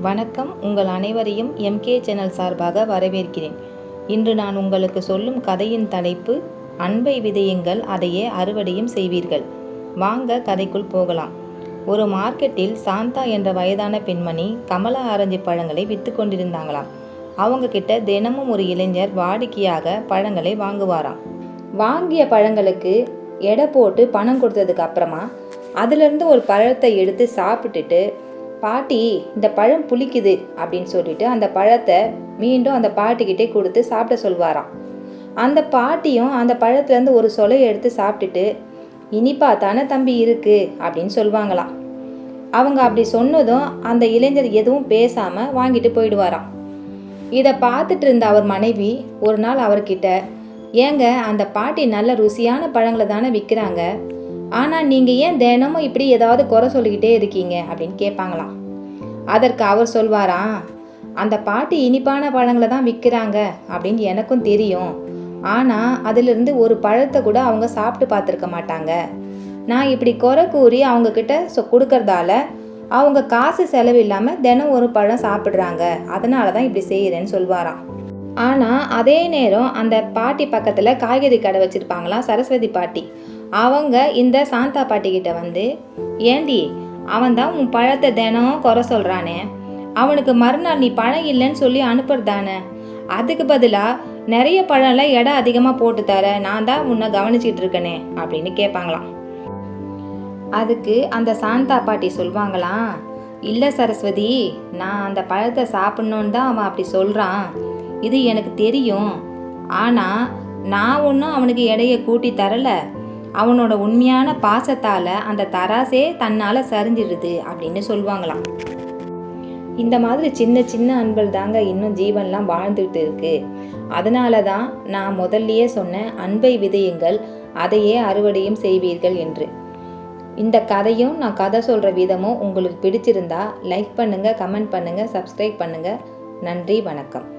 வணக்கம். உங்கள் அனைவரையும் எம்கே சேனல் சார்பாக வரவேற்கிறேன். இன்று நான் உங்களுக்கு சொல்லும் கதையின் தலைப்பு அன்பை விதையுங்கள் அதையே அறுவடையும் செய்வீர்கள். வாங்க கதைக்குள் போகலாம். ஒரு மார்க்கெட்டில் சாந்தா என்ற வயதான பெண்மணி கமலா ஆரஞ்சு பழங்களை விற்று கொண்டிருந்தாங்களாம். அவங்க கிட்ட தினமும் ஒரு இளைஞர் வாடிக்கையாக பழங்களை வாங்குவாராம். வாங்கிய பழங்களுக்கு எடை போட்டு பணம் கொடுத்ததுக்கு அப்புறமா அதிலிருந்து ஒரு பழத்தை எடுத்து சாப்பிட்டுட்டு பாட்டி இந்த பழம் புளிக்குது அப்படின்னு சொல்லிட்டு அந்த பழத்தை மீண்டும் அந்த பாட்டிக்கிட்டே கொடுத்து சாப்பிட சொல்வாராம் அந்த பாட்டியும் அந்த பழத்துலேருந்து ஒரு சொலையை எடுத்து சாப்பிட்டுட்டு இனிப்பா தானே தம்பி இருக்கு அப்படின்னு சொல்லுவாங்களாம். அவங்க அப்படி சொன்னதும் அந்த இளைஞர் எதுவும் பேசாமல் வாங்கிட்டு போயிடுவாராம். இதை பார்த்துட்டு இருந்த அவர் மனைவி ஒரு நாள் அவர்கிட்ட ஏங்க அந்த பாட்டி நல்ல ருசியான பழங்களை தானே விற்கிறாங்க. ஆனால் நீங்கள் ஏன் தினமும் இப்படி ஏதாவது குறை சொல்லிக்கிட்டே இருக்கீங்க அப்படின்னு கேட்பாங்களாம். அதற்கு அவர் சொல்வாராம் அந்த பாட்டி இனிப்பான பழங்களை தான் விற்கிறாங்க அப்படின்னு எனக்கும் தெரியும். ஆனால் அதிலிருந்து ஒரு பழத்தை கூட அவங்க சாப்பிட்டு பார்த்துருக்க மாட்டாங்க. நான் இப்படி குறை கூறி அவங்கக்கிட்ட சொ கொடுக்கறதால அவங்க காசு செலவு இல்லாமல் தினம் ஒரு பழம் சாப்பிட்றாங்க. அதனால தான் இப்படி செய்கிறேன்னு சொல்வாராம். ஆனால் அதே நேரம் அந்த பாட்டி பக்கத்தில் காய்கறி கடை வச்சுருப்பாங்களாம் சரஸ்வதி பாட்டி. அவங்க இந்த சாந்தா பாட்டிக்கிட்ட வந்து ஏண்டி அவன் தான் உன் பழத்தை தினம் குறை சொல்கிறானே அவனுக்கு மறுநாள் நீ பழம் இல்லைன்னு சொல்லி அனுப்புறதானே? அதுக்கு பதிலாக நிறைய பழம்லாம் எடை அதிகமாக போட்டு தர நான் தான் உன்னை கவனிச்சிட்டு இருக்கனே அப்படின்னு கேட்பாங்களாம் அதுக்கு அந்த சாந்தா பாட்டி சொல்வாங்களாம் இல்லை சரஸ்வதி நான் அந்த பழத்தை சாப்பிட்ணுன்னு தான் அவன் அப்படி சொல்கிறான் இது எனக்கு தெரியும். ஆனால் நான் ஒன்றும் அவனுக்கு எடையை கூட்டி தரல. அவனோட உண்மையான பாசத்தால் அந்த தராசே தன்னால் சரிஞ்சிடுது அப்படின்னு சொல்லுவாங்களாம். இந்த மாதிரி சின்ன சின்ன அன்பல் தாங்க இன்னும் ஜீவன்லாம் வாழ்ந்துட்டு இருக்கு. அதனால தான் நான் முதல்லயே சொன்ன அன்பை விதையுங்கள் அதையே அறுவடையும் செய்வீர்கள் என்று. இந்த கதையும் நான் கதை சொல்கிற விதமும் உங்களுக்கு பிடிச்சிருந்தா லைக் பண்ணுங்கள் கமெண்ட் பண்ணுங்கள் சப்ஸ்கிரைப் பண்ணுங்கள் நன்றி வணக்கம்.